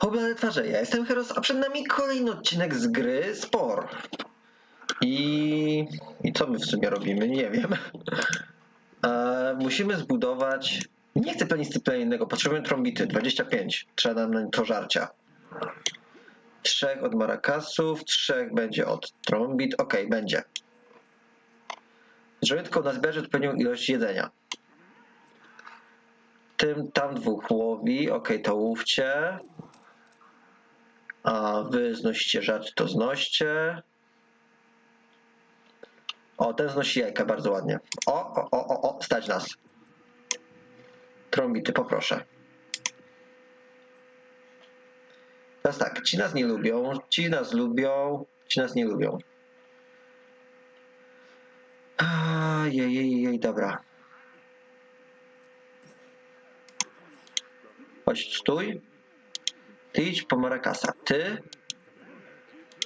Oblade twarze, ja jestem Heros, a przed nami kolejny odcinek z gry Spor. I... I co my w sumie robimy? Nie wiem. E, musimy zbudować... Nie chcę planisty innego, potrzebujemy trombity, 25. Trzeba nam na to żarcia. Trzech od marakasów, trzech będzie od trombit. Okej, będzie. Żeby tylko na zbierze odpowiednią ilość jedzenia. Tym tam dwóch łowi. Okej, to łówcie. A wy znosicie żarcie, to znoście. O, ten znosi jajka bardzo ładnie. O, o, o, o, o stać nas. Trąbity, poproszę. Teraz tak, ci nas nie lubią, ci nas lubią, ci nas nie lubią. Jej, jej, jej, dobra. Chodź, stój. Idź po Marakasa. Ty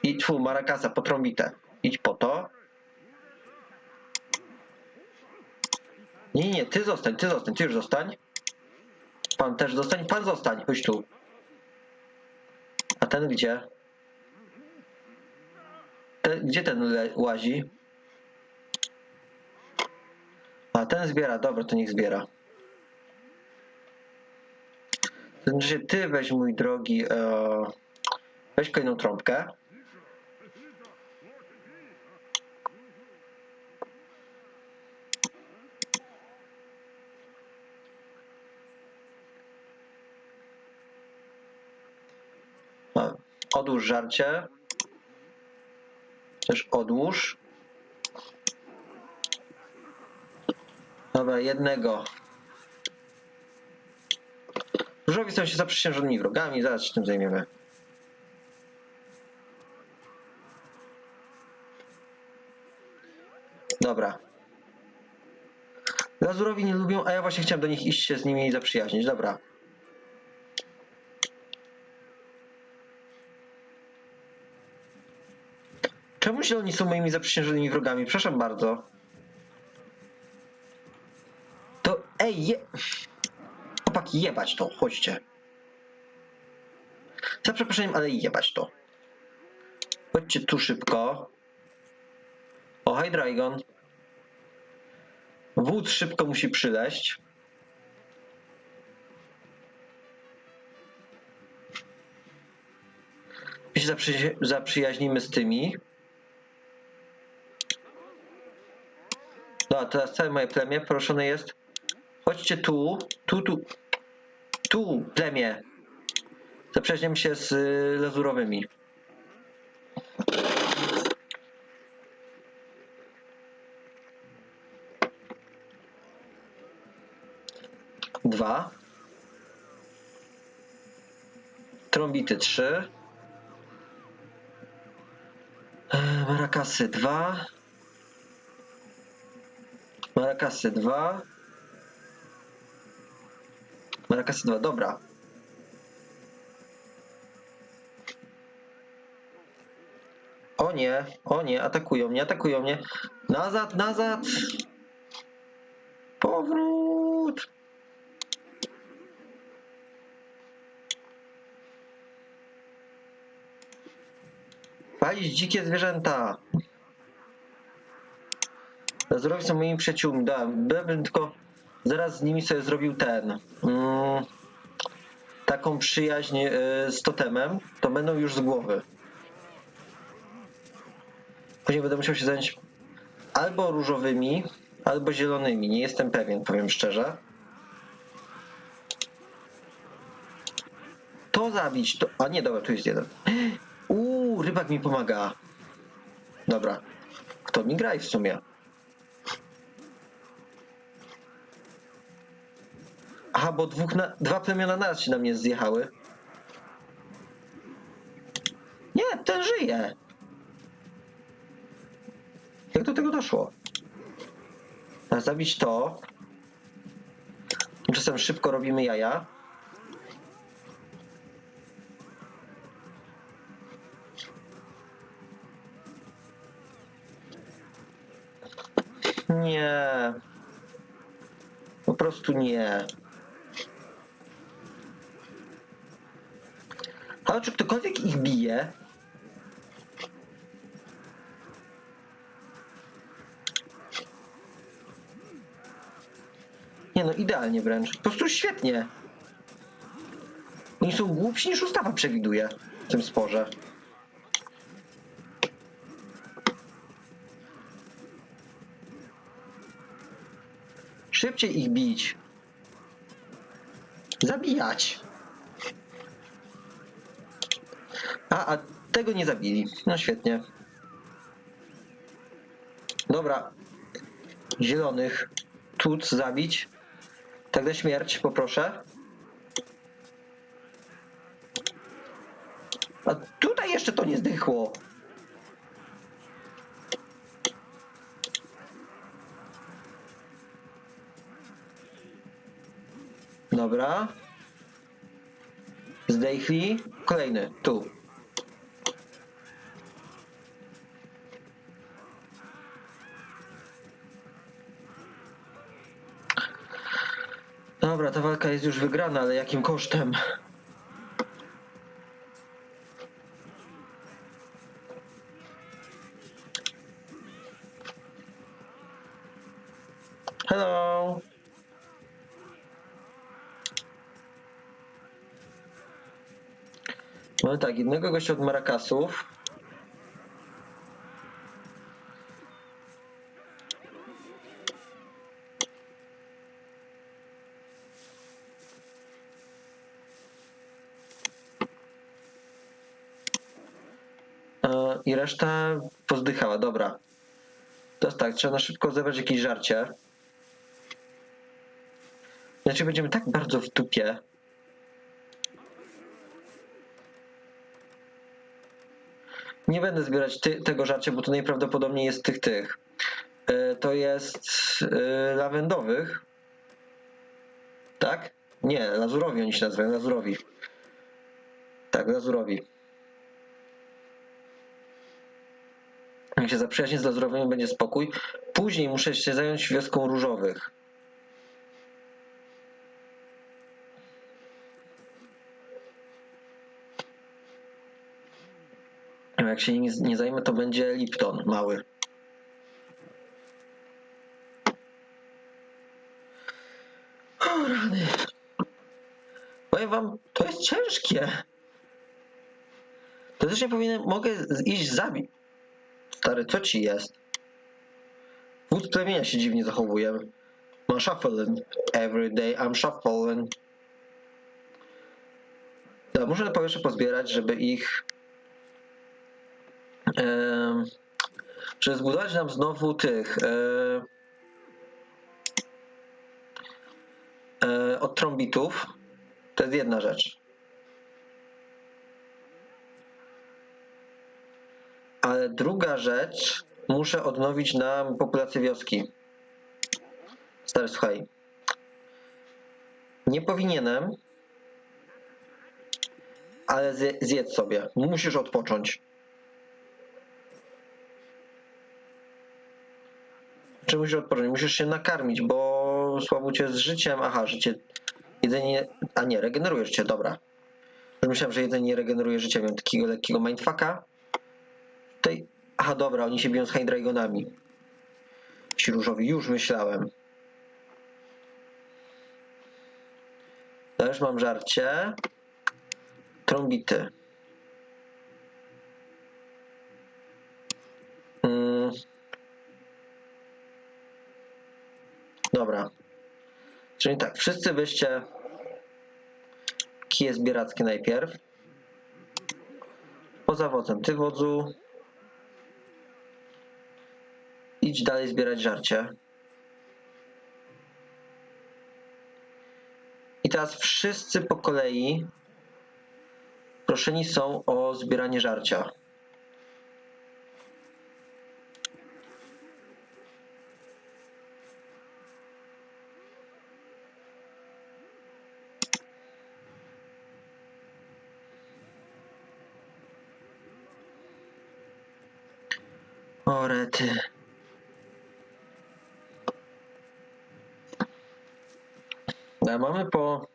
i tfu, Marakasa po. Idź po to. Nie, nie, ty zostań, ty zostań, ty już zostań. Pan też zostań, pan zostań, chodź tu. A ten gdzie? Ten, gdzie ten łazi? A ten zbiera, dobra, to niech zbiera. Znaczy, ty weź mój drogi, e, weź kolejną trąbkę. A, Odłóż żarcie. Też odłóż. Dobra, jednego. Różowi są się zaprzysiężonymi wrogami, zaraz się tym zajmiemy. Dobra. Lazurowi nie lubią, a ja właśnie chciałem do nich iść się z nimi zaprzyjaźnić. Dobra. Czemu się oni są moimi zaprzysiężonymi wrogami? Przepraszam bardzo. To ej, je... Chłopaki, jebać to, chodźcie. Za przeproszeniem, ale jebać to. Chodźcie tu szybko. O, hi Dragon. Wódz szybko musi przyleść. My się zaprzy... zaprzyjaźnimy z tymi. Dobra, teraz całe moje plemię proszone jest. Chodźcie tu, tu, tu. Tu, plemię. Zaprzyjaźniam się z y, lazurowymi. Dwa. Trąbity trzy. E, Marakasy dwa. Marakasy dwa. Marakasy 2, dobra. O nie, o nie, atakują mnie, atakują mnie. Nazad, nazad. Powrót. Palić dzikie zwierzęta. Lazurowi są moimi przyjaciółmi, da, bym tylko zaraz z nimi sobie zrobił ten. Mm, taką przyjaźń y, z totemem, to będą już z głowy. Później będę musiał się zająć albo różowymi, albo zielonymi. Nie jestem pewien, powiem szczerze. To zabić, to. A nie, dobra, tu jest jeden. Uuu, rybak mi pomaga. Dobra. Kto mi gra w sumie? Aha, bo dwóch na, dwa plemiona naraz się na mnie zjechały. Nie, ten żyje. Jak do tego doszło? A zabić to. Tymczasem szybko robimy jaja. Nie. Po prostu nie. Ale czy ktokolwiek ich bije? Nie no, idealnie wręcz. Po prostu świetnie. Oni są głupsi niż ustawa przewiduje w tym sporze. Szybciej ich bić. Zabijać. A, a tego nie zabili. No świetnie. Dobra. Zielonych. Tuc zabić. Tak na śmierć, poproszę. A tutaj jeszcze to nie zdychło. Dobra. Zdechli. Kolejny, tu. Dobra, ta walka jest już wygrana, ale jakim kosztem? Hello. Mamy tak, jednego gościa od Maracasów. E, I reszta pozdychała, dobra. To tak, trzeba na szybko zebrać jakieś żarcie. Znaczy będziemy tak bardzo w dupie. Nie będę zbierać ty, tego żarcia, bo to najprawdopodobniej jest tych tych. E, to jest e, lawendowych. Tak? Nie, lazurowi oni się nazywają, lazurowi. Tak, lazurowi. Jak się zaprzyjaźnię z lazurowymi, będzie spokój. Później muszę się zająć wioską różowych. A Jak się nie, nie zajmę, to będzie Lipton mały. O rany. Powiem wam, to jest ciężkie. To też nie powinienem, mogę iść zabić. Stary, co ci jest? Wódz plemienia się dziwnie zachowuje. Ma shuffling. Every day I'm shuffling. Dobra, muszę po jeszcze pozbierać, żeby ich Em, żeby zbudować nam znowu tych e, od trąbitów. To jest jedna rzecz. Ale druga rzecz, muszę odnowić nam populację wioski. Stary, słuchaj. Nie powinienem, ale zje- zjedz sobie. Musisz odpocząć. Czy musisz odpocząć? Musisz się nakarmić, bo słabo cię z życiem. Aha, życie. Jedzenie. A nie, regeneruje życie, dobra. Myślałem, że jedzenie nie regeneruje życie. Miałem takiego lekkiego mindfucka. Aha, dobra, oni się biją z Hydreigonami. Ci różowi, już myślałem. Też mam żarcie. Trąbity. Mm. Dobra. Czyli tak, wszyscy weźcie kije zbierackie najpierw. Poza wodzem. Ty wodzu idź dalej zbierać żarcie. I teraz wszyscy po kolei proszeni są o zbieranie żarcia. O. No, mamy po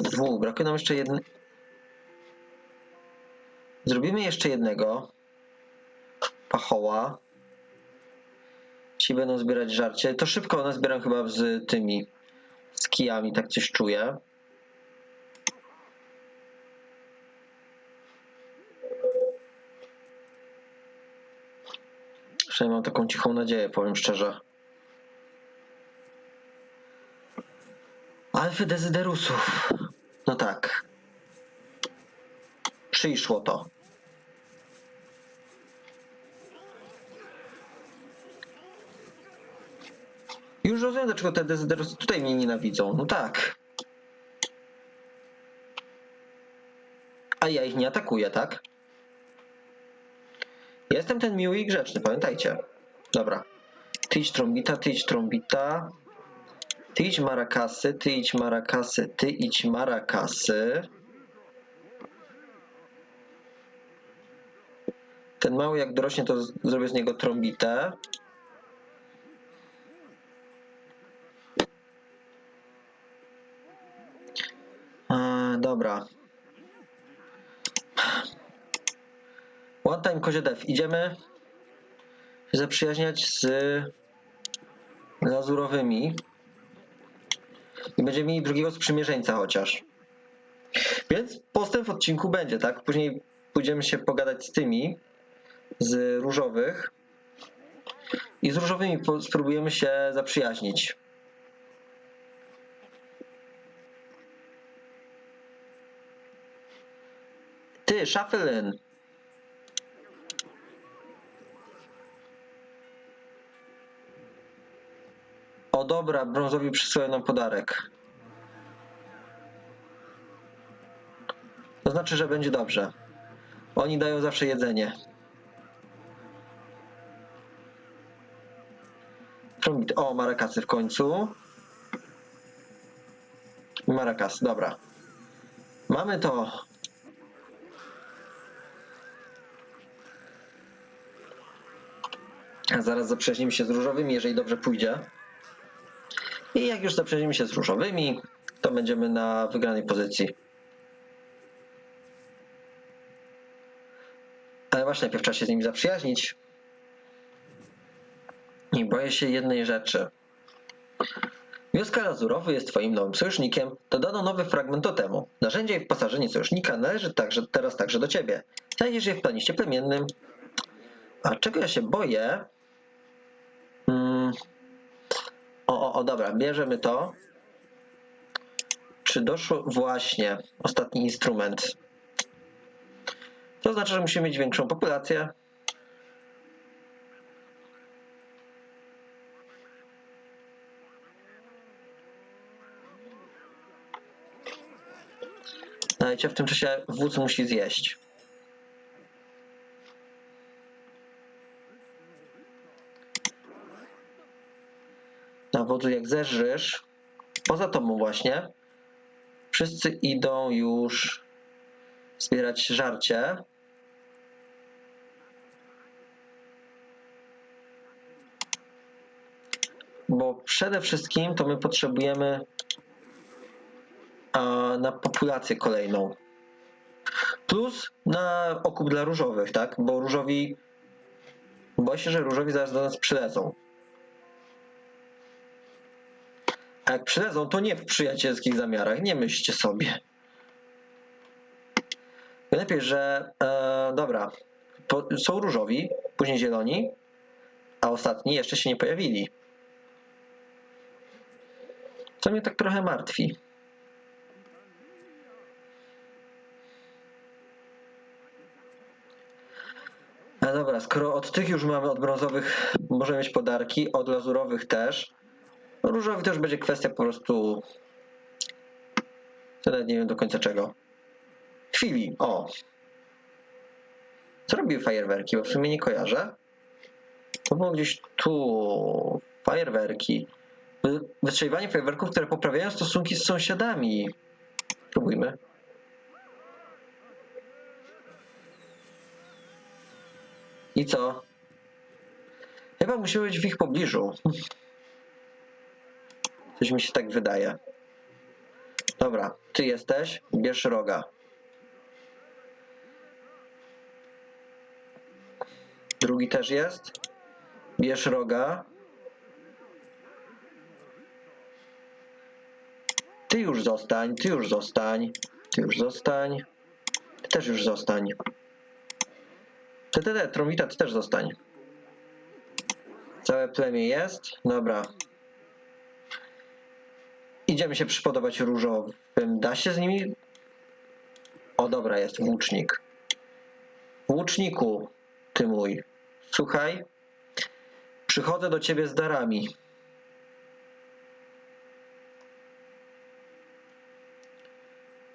dwóch. Brakuje nam jeszcze jednej. Zrobimy jeszcze jednego. Pachoła. Ci będą zbierać żarcie. To szybko one zbieram chyba z tymi z kijami, tak coś czuję. Przynajmniej mam taką cichą nadzieję, powiem szczerze. Alfy Dezyderusów. No tak. Przyszło to. Już rozumiem, dlaczego te Dezyderusy tutaj mnie nienawidzą. No tak. A ja ich nie atakuję, tak? Jestem ten miły i grzeczny, pamiętajcie. Dobra. Ty idź trąbita, ty idź trąbita. Ty idź marakasy, ty idź marakasy, ty idź marakasy. Ten mały jak dorośnie, to zrobię z niego trąbitę. Eee, dobra. One time kozie dev. Idziemy zaprzyjaźniać z lazurowymi. I będziemy mieli drugiego sprzymierzeńca chociaż. Więc postęp w odcinku będzie, tak? Później pójdziemy się pogadać z tymi, z różowych. I z różowymi spróbujemy się zaprzyjaźnić. Ty, Shufflin. Dobra, brązowi przysłają nam podarek. To znaczy, że będzie dobrze. Oni dają zawsze jedzenie. O, marakasy w końcu. Marakas, dobra. Mamy to. A zaraz zaprzyjaźnimy się z różowymi, jeżeli dobrze pójdzie. I jak już zaprzyjaźnimy się z różowymi, to będziemy na wygranej pozycji. Ale właśnie najpierw trzeba się z nimi zaprzyjaźnić. I boję się jednej rzeczy. Wioska Lazurowy jest twoim nowym sojusznikiem. Dodano nowy fragment totemu. Narzędzie i wyposażenie sojusznika należy także, teraz także do ciebie. Znajdziesz je w planiście plemiennym. A czego ja się boję? Mm. O, o, o, dobra, bierzemy to. Czy doszło właśnie ostatni instrument? To znaczy, że musimy mieć większą populację. Dajcie, w tym czasie wódz musi zjeść. Na wodzu jak zeżrysz, poza tobą właśnie, wszyscy idą już zbierać żarcie. Bo przede wszystkim to my potrzebujemy na populację kolejną. Plus na okup dla różowych, tak? Bo różowi. Boję się, że różowi zaraz do nas przylezą. A jak przylezą, to nie w przyjacielskich zamiarach, nie myślcie sobie. Lepiej, że. E, dobra. Po, są różowi, później zieloni, a ostatni jeszcze się nie pojawili. Co mnie tak trochę martwi. A dobra, skoro od tych już mamy, od brązowych możemy mieć podarki, od lazurowych też. Różowy też będzie kwestia po prostu. Nawet nie wiem do końca czego. Chwili, o. Co robiły fajerwerki? Bo w sumie nie kojarzę. To było gdzieś tu. Fajerwerki. Wy- Wystrzeliwanie fajerwerków, które poprawiają stosunki z sąsiadami. Spróbujmy. I co? Chyba musimy być w ich pobliżu. Coś mi się tak wydaje. Dobra, ty jesteś, bierz roga. Drugi też jest. Bierz roga. Ty już zostań, ty już zostań, ty już zostań. Ty też już zostań. Ty, ty, ty, też zostań. Całe plemię jest? Dobra. Idziemy się przypodobać różowym. Da się z nimi? O, dobra, jest włócznik. Włóczniku, ty mój. Słuchaj. Przychodzę do ciebie z darami.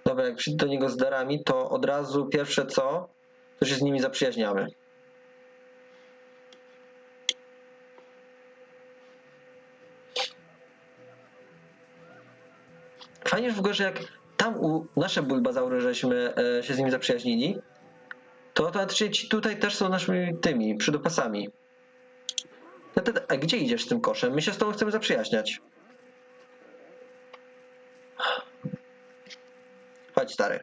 Dobra, jak przyjdę do niego z darami, to od razu pierwsze co, to się z nimi zaprzyjaźniamy. Fajnie w że jak tam u nasze bulbazaury żeśmy e, się z nimi zaprzyjaźnili, to teoretycznie ci tutaj też są naszymi tymi przydopasami. No A gdzie idziesz z tym koszem? My się z tobą chcemy zaprzyjaźniać. Chodź, stary.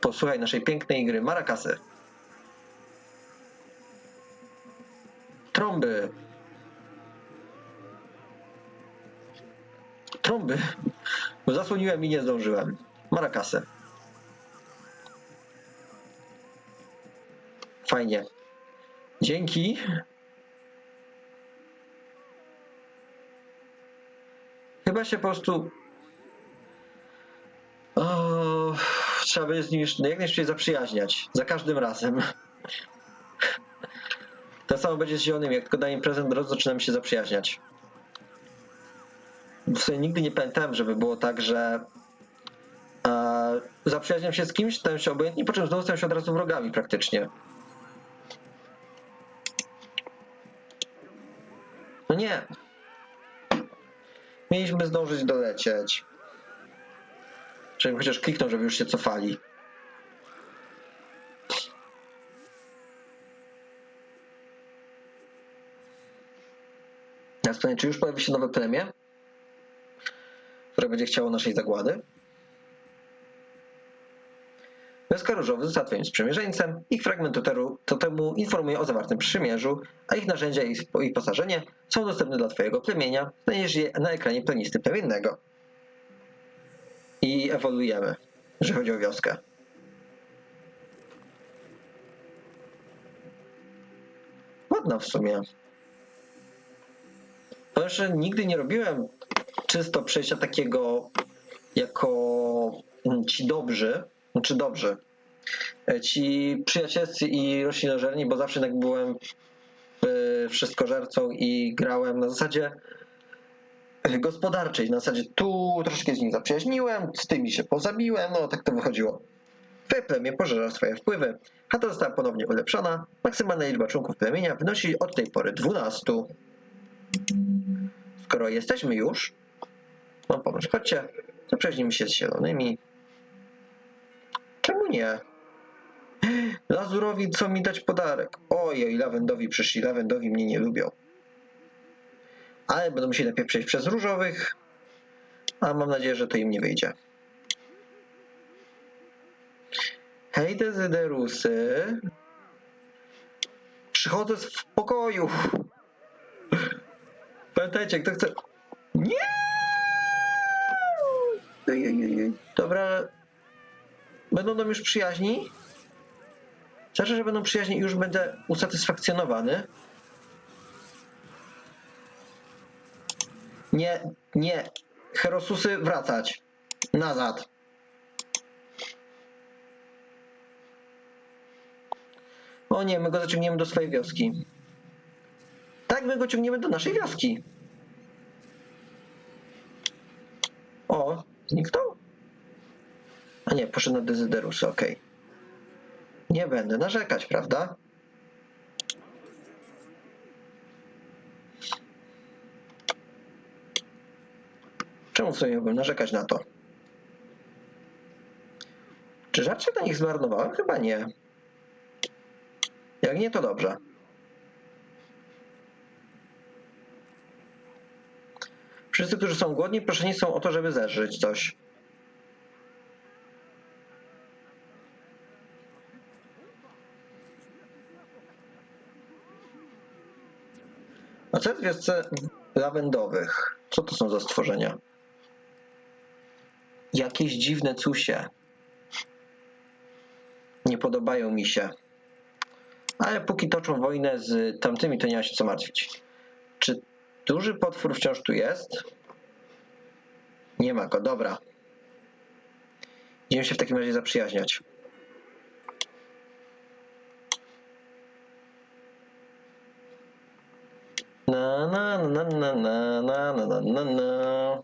Posłuchaj naszej pięknej gry Marakasy. Trąby. Trąby. Bo zasłoniłem i nie zdążyłem. Marakasy. Fajnie. Dzięki. Chyba się po prostu. O, trzeba będzie z nim już jak najszybciej zaprzyjaźniać. Za każdym razem. To samo będzie z zielonymi. Jak tylko daję prezent, zaczynam się zaprzyjaźniać. W sumie nigdy nie pamiętałem, żeby było tak, że e, zaprzyjaźniam się z kimś, stałem się obojętni, po czym znowu stałem się od razu wrogami praktycznie. No nie. Mieliśmy zdążyć dolecieć. Żebym chociaż kliknął, żeby już się cofali. Teraz pytanie, czy już pojawi się nowe plemię, które będzie chciało naszej zagłady? Wioska Różowy została twoim sprzymierzeńcem. Ich fragment totemu informuje o zawartym przymierzu, a ich narzędzia i i wyposażenie są dostępne dla twojego plemienia. Znajdziesz je na ekranie plenisty plemiennego. I ewoluujemy, jeżeli chodzi o wioskę. Ładna w sumie. Powiem, że nigdy nie robiłem czysto przejścia takiego jako mm, ci dobrzy, znaczy dobrzy, e, ci przyjacielscy i roślinożerni, bo zawsze jednak byłem y, wszystkożercą i grałem na zasadzie y, gospodarczej, na zasadzie tu troszkę z nich zaprzyjaźniłem, z tymi się pozabiłem, no tak to wychodziło. Twoje plemię pożera swoje wpływy. Chata została ponownie ulepszona. Maksymalna liczba członków plemienia wynosi od tej pory 12. Skoro jesteśmy już, mam pomysł. Chodźcie, zaprzyjaźnimy się z zielonymi. Czemu nie? Lazurowi, co mi dać podarek? Ojej, lawendowi przyszli. Lawendowi mnie nie lubią. Ale będą musieli najpierw przejść przez różowych, a mam nadzieję, że to im nie wyjdzie. Hej, Dezyderusy. Przychodzę w pokoju. Pamiętajcie, kto chce... Nie! Ej, ej, ej. Dobra. Będą nam już przyjaźni? Znaczy, że będą przyjaźni i już będę usatysfakcjonowany. Nie, nie. Herosusy wracać. Nazad. O nie, my go zaciągniemy do swojej wioski. Tak, my go ciągniemy do naszej wioski. O, zniknął? A nie, poszedł na Dezyderusy, okej. Nie będę narzekać, prawda? Czemu w sumie miałbym narzekać na to? Czy żarcie na nich zmarnowałem? Chyba nie. Jak nie, to dobrze. Wszyscy, którzy są głodni, proszeni są o to, żeby zeżyć coś. A co jest w wiosce lawendowych? Co to są za stworzenia? Jakieś dziwne cusie. Nie podobają mi się. Ale póki toczą wojnę z tamtymi, to nie ma się co martwić. Czy duży potwór wciąż tu jest? Nie ma go, dobra. Idziemy się w takim razie zaprzyjaźniać. Na na na na na na na na na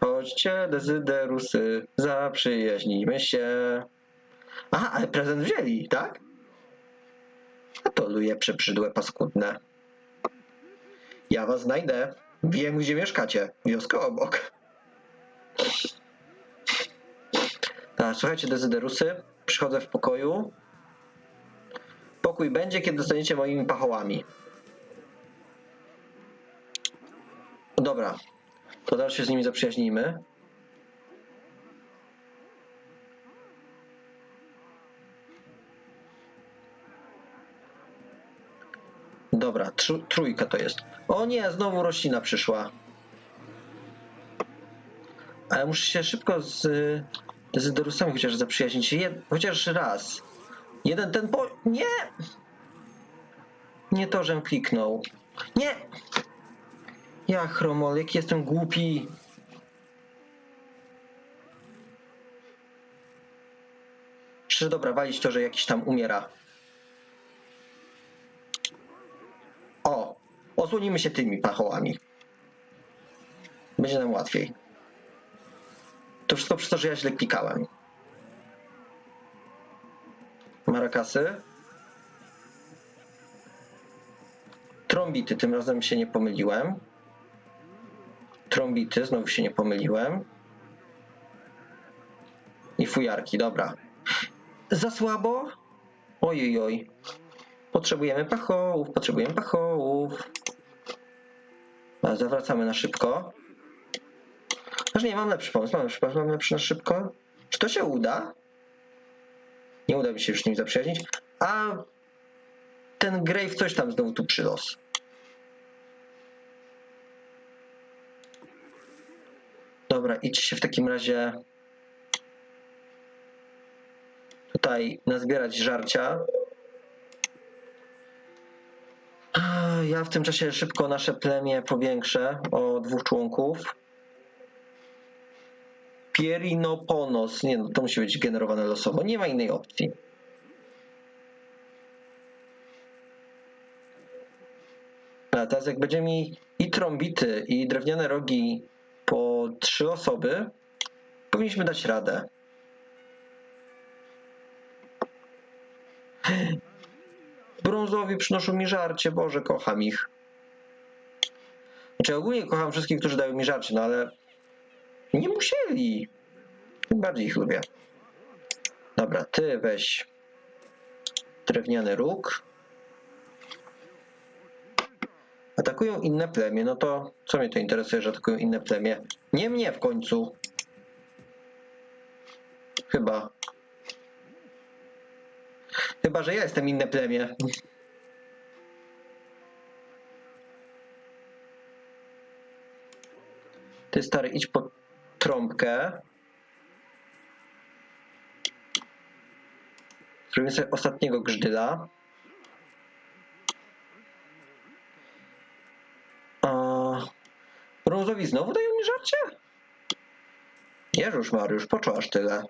Chodźcie, dezyderusy, zaprzyjaźnijmy się. Aha, ale prezent wzięli, tak? A to luje przeprzydłe paskudne. Ja was znajdę. Wiem, gdzie mieszkacie. Wioska obok. Tak, słuchajcie, dezyderusy. Przychodzę w pokoju. Pokój będzie, kiedy dostaniecie moimi pachołami. Dobra. To teraz się z nimi zaprzyjaźnijmy. Dobra, tr- trójka to jest. O nie, znowu roślina przyszła. Ale muszę się szybko z, z Dorusami chociaż zaprzyjaźnić. Je, chociaż raz. Jeden ten po... Nie! Nie to, żem kliknął. Nie! Ja, Chromol, jaki jestem głupi. Przecież dobra, walić to, że jakiś tam umiera. O, osłonimy się tymi pachołami. Będzie nam łatwiej. To wszystko przez to, że ja źle klikałem. Marakasy. Trąbity, tym razem się nie pomyliłem. Trąbity, znowu się nie pomyliłem. I fujarki, dobra. Za słabo? Ojej, oj. Potrzebujemy pachołów, potrzebujemy pachołów. Zawracamy na szybko. Aż nie, mam lepszy pomysł, mam lepszy pomysł, mam lepszy na szybko. Czy to się uda? Nie uda mi się już z nim zaprzyjaźnić. A ten Grave coś tam znowu tu przylos. Dobra, idź się w takim razie tutaj nazbierać żarcia. Ja w tym czasie szybko nasze plemię powiększę o dwóch członków. Pierinoponos. Nie no, to musi być generowane losowo. Nie ma innej opcji. A teraz jak będziemy mieli i trąbity, i drewniane rogi po trzy osoby, powinniśmy dać radę. Brązowi przynoszą mi żarcie, Boże, kocham ich. Znaczy ogólnie kocham wszystkich, którzy dają mi żarcie, no ale nie musieli. Bardziej ich lubię. Dobra, ty weź drewniany róg. Atakują inne plemię, no to co mnie to interesuje, że atakują inne plemię? Nie mnie w końcu. Chyba. Chyba, że ja jestem inne plemię. Ty stary, idź po trąbkę. Zrobimy sobie ostatniego grzdyla. Brązowi znowu dają mi żarcie? Jeżuż Mariusz, po co aż tyle?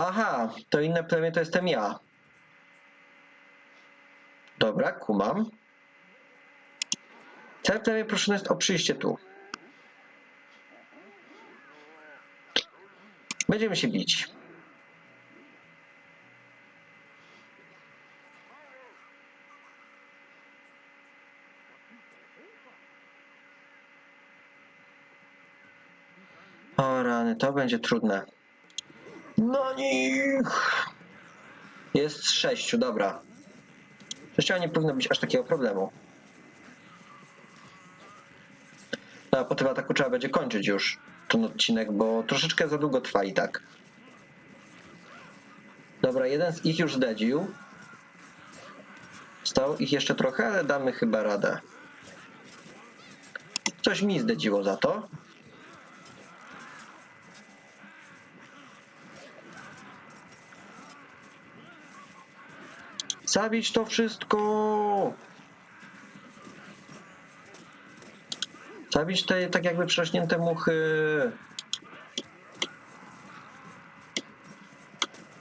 Aha, to inne plemię to jestem ja. Dobra, kumam. Całe plemię proszone jest o przyjście tu. Będziemy się bić. O rany, to będzie trudne. No nich! Jest sześciu, dobra. Sześciu nie powinno być aż takiego problemu. No, a po tym ataku trzeba będzie kończyć już ten odcinek, bo troszeczkę za długo trwa i tak. Dobra, jeden z ich już zdedził. Stało ich jeszcze trochę, ale damy chyba radę. Coś mi zdedziło za to. Zabić to wszystko! Zabić te tak jakby przerośnięte muchy.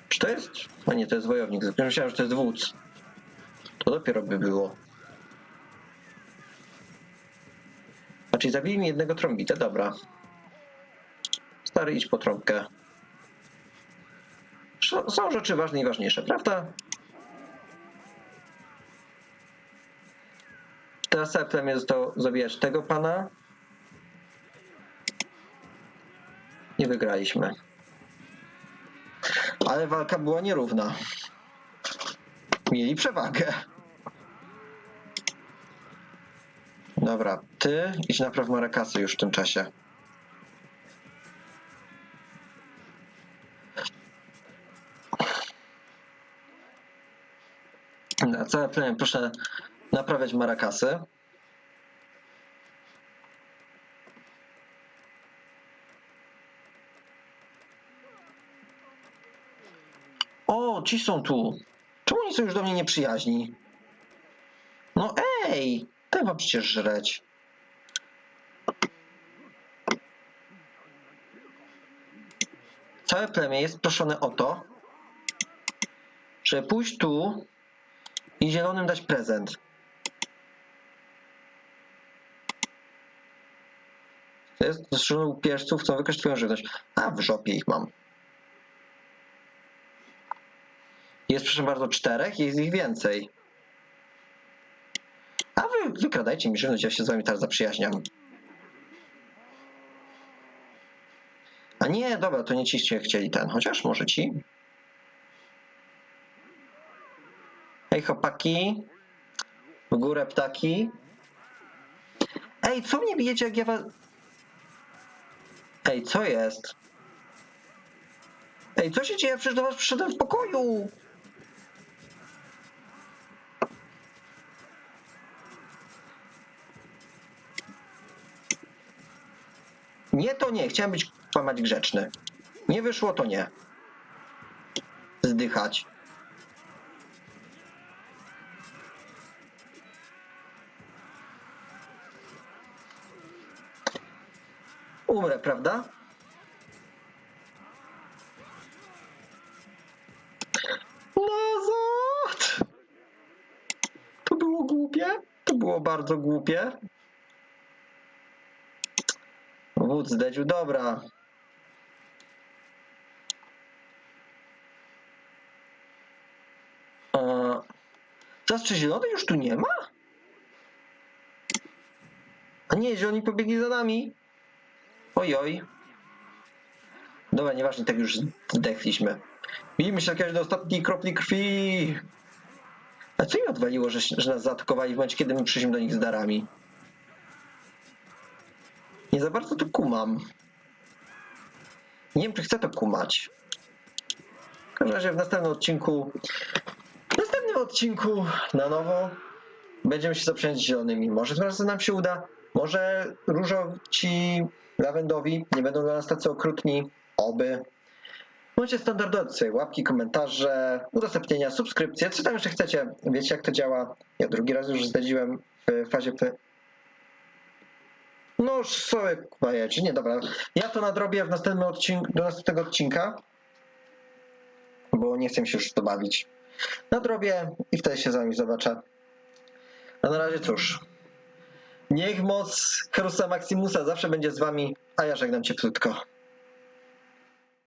Czy to jest? A nie, to jest wojownik. Myślałem, że to jest wódz. To dopiero by było. Czyli zabili mi jednego trąbitę, dobra. Stary, idź po trąbkę. Są rzeczy ważne i ważniejsze, prawda? Całe plemię zostało zabijać tego pana. Nie wygraliśmy. Ale walka była nierówna. Mieli przewagę. Dobra, ty idź napraw Marakasy już w tym czasie. Na całe plemię proszę naprawiać Marakasy. O, ci są tu. Czemu oni są już do mnie nieprzyjaźni? No ej, daj wam przecież żreć. Całe plemię jest proszone o to, żeby pójść tu i zielonym dać prezent. To jest łupieżców, chcą wykraść twoją żywność. A, w żopie ich mam. Jest proszę bardzo czterech, jest ich więcej. A wy wykradajcie mi żywność, ja się z wami teraz zaprzyjaźniam. A nie, dobra, to nie ciście chcieli ten, chociaż może ci. Ej, chłopaki. W górę ptaki. Ej, co mnie bijecie, jak ja was... Ej, co jest? Ej, co się dzieje? Przecież do was przyszedłem w pokoju. Nie, to nie. Chciałem być kłamać grzeczny. Nie wyszło, to nie. Zdychać. Umrę, prawda? Lazot! To było głupie? To było bardzo głupie. Wódz zdedził, dobra. A... Zastrze zielony już tu nie ma? A nie, zieloni pobiegli za nami. Ojoj. Dobra, nieważne, tak już zdechliśmy. Bijmy się do ostatniej kropli krwi. A co mi odwaliło, że, że nas zaatakowali w momencie, kiedy my przyszliśmy do nich z darami? Nie za bardzo to kumam. Nie wiem, czy chcę to kumać. W każdym razie w następnym odcinku w następnym odcinku na nowo będziemy się zaprzęć zielonymi. Może tym razem nam się uda. Może różowci lawendowi nie będą dla nas tacy okrutni. Oby. Możecie standardowe sobie łapki, komentarze, udostępnienia, subskrypcje, czy tam jeszcze chcecie. Wiecie jak to działa. Ja drugi raz już zdradziłem w fazie... P... No już sobie kupajecie. Nie, dobra. Ja to nadrobię w następnym odcinku, do następnego odcinka, bo nie chcę się już to bawić. Nadrobię i wtedy się z wami zobaczę. A na razie cóż. Niech moc Herusa Maximusa zawsze będzie z wami, a ja żegnam cię krótko.